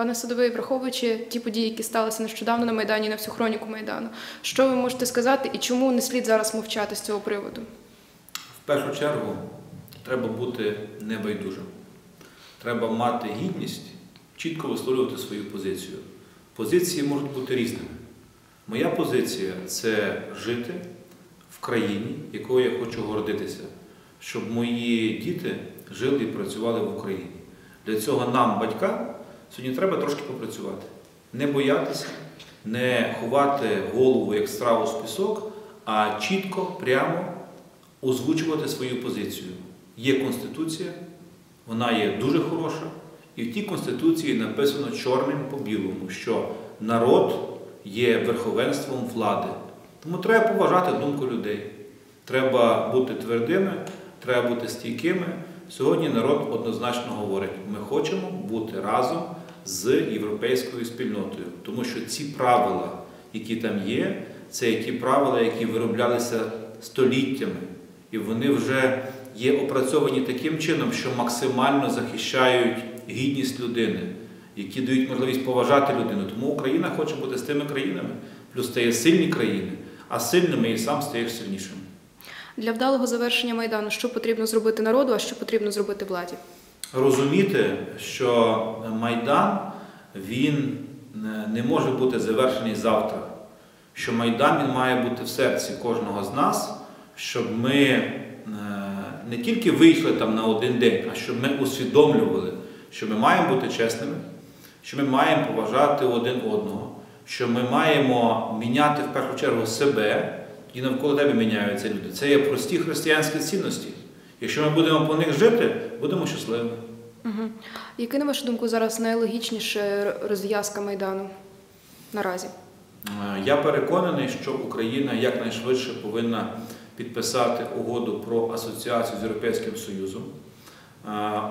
Пане Садовий, враховуючи ті події, які сталися нещодавно на Майдані, на всю хроніку Майдану, що ви можете сказати і чому не слід зараз мовчати з цього приводу? В першу чергу треба бути небайдужим. Треба мати гідність, чітко висловлювати свою позицію. Позиції можуть бути різними. Моя позиція це жити в країні, якою я хочу гордитися, щоб мої діти жили і працювали в Україні. Для цього нам, батькам, сьогодні треба трошки попрацювати. Не боятися, не ховати голову як страву з пісок, а чітко, прямо озвучувати свою позицію. Є Конституція, вона є дуже хороша, і в тій Конституції написано чорним по білому, що народ є верховенством влади. Тому треба поважати думку людей. Треба бути твердими, треба бути стійкими. Сьогодні народ однозначно говорить: ми хочемо бути разом з європейською спільнотою, тому що ці правила, які там є, це ті правила, які вироблялися століттями, і вони вже є опрацьовані таким чином, що максимально захищають гідність людини, які дають можливість поважати людину. Тому Україна хоче бути з тими країнами, плюс стає сильні країни, а сильними і сам стаєш сильнішим. Для вдалого завершення Майдану, що потрібно зробити народу, а що потрібно зробити владі? Розуміти, що Майдан він не може бути завершений завтра, що Майдан він має бути в серці кожного з нас, щоб ми е, не тільки вийшли там на один день, а щоб ми усвідомлювали, що ми маємо бути чесними, що ми маємо поважати один одного, що ми маємо міняти в першу чергу себе і навколо тебе міняються люди. Це є прості християнські цінності. Якщо ми будемо по них жити, будемо щасливими. Угу. Яка, на вашу думку, зараз найлогічніша розв'язка Майдану наразі? Е, Я переконаний, що Україна якнайшвидше повинна підписати угоду про асоціацію з Європейським Союзом.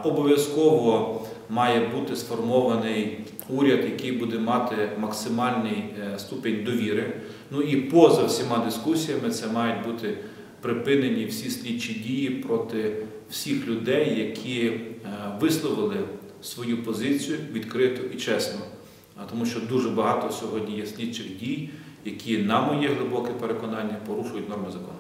Обов'язково має бути сформований уряд, який буде мати максимальний е, ступінь довіри. Ну і поза всіма дискусіями це мають бути припинені всі слідчі дії проти всіх людей, які е, висловили свою позицію відкрито і чесно. Тому що дуже багато сьогодні є слідчих дій, які, на моє глибоке переконання, порушують норми закону.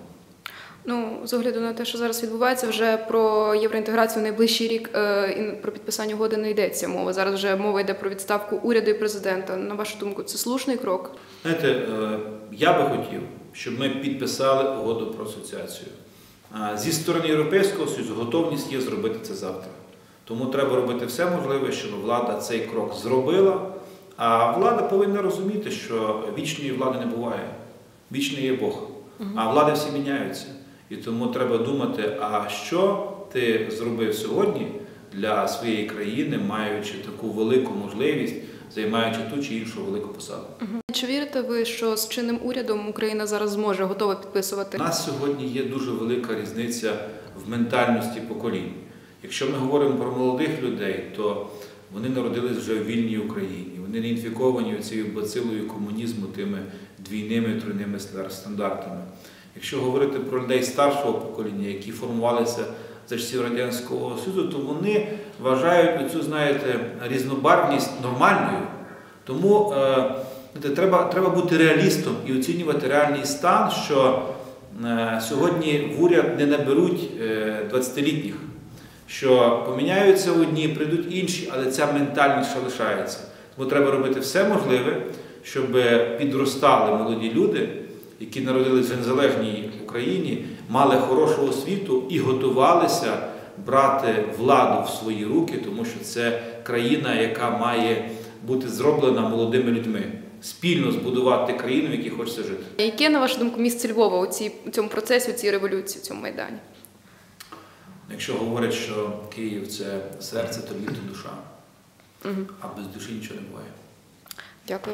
Ну, з огляду на те, що зараз відбувається, вже про євроінтеграцію найближчий рік е, і про підписання угоди не йдеться мова. Зараз вже мова йде про відставку уряду і президента. На вашу думку, це слушний крок? Знаєте, е, я би хотів, щоб ми підписали угоду про асоціацію. Зі сторони Європейського Союзу готовність є зробити це завтра. Тому треба робити все можливе, щоб влада цей крок зробила. А влада повинна розуміти, що вічної влади не буває. Вічний є Бог. А влади всі міняються. І тому треба думати, а що ти зробив сьогодні для своєї країни, маючи таку велику можливість, займаючи ту чи іншу велику посаду. Чи вірите ви, що з чинним урядом Україна зараз зможе готова У підписувати? нас сьогодні є дуже велика різниця в ментальності поколінь. Якщо ми говоримо про молодих людей, то вони народились вже в вільній Україні. Вони не інфіковані цією бацилою комунізму, тими двійними тройними стандартами. Якщо говорити про людей старшого покоління, які формувалися за часів Радянського Союзу, то вони вважають цю, знаєте, різнобарвність нормальною. Тому е, знаєте, треба, треба бути реалістом і оцінювати реальний стан, що е, сьогодні в уряд не наберуть е, 20-літніх, що поміняються одні, прийдуть інші, але ця ментальність ще лишається. Тому треба робити все можливе, щоб підростали молоді люди, які народились в незалежній Україні, мали хорошу освіту і готувалися брати владу в свої руки, тому що це країна, яка має бути зроблена молодими людьми. Спільно збудувати країну, в якій хочеться жити. Яке, на вашу думку, місце Львова у, цій, у цьому процесі, у цій революції, у цьому майдані? Якщо говорять, що Київ це серце, то Львів – це душа, Угу. а без душі нічого не буває. Дякую.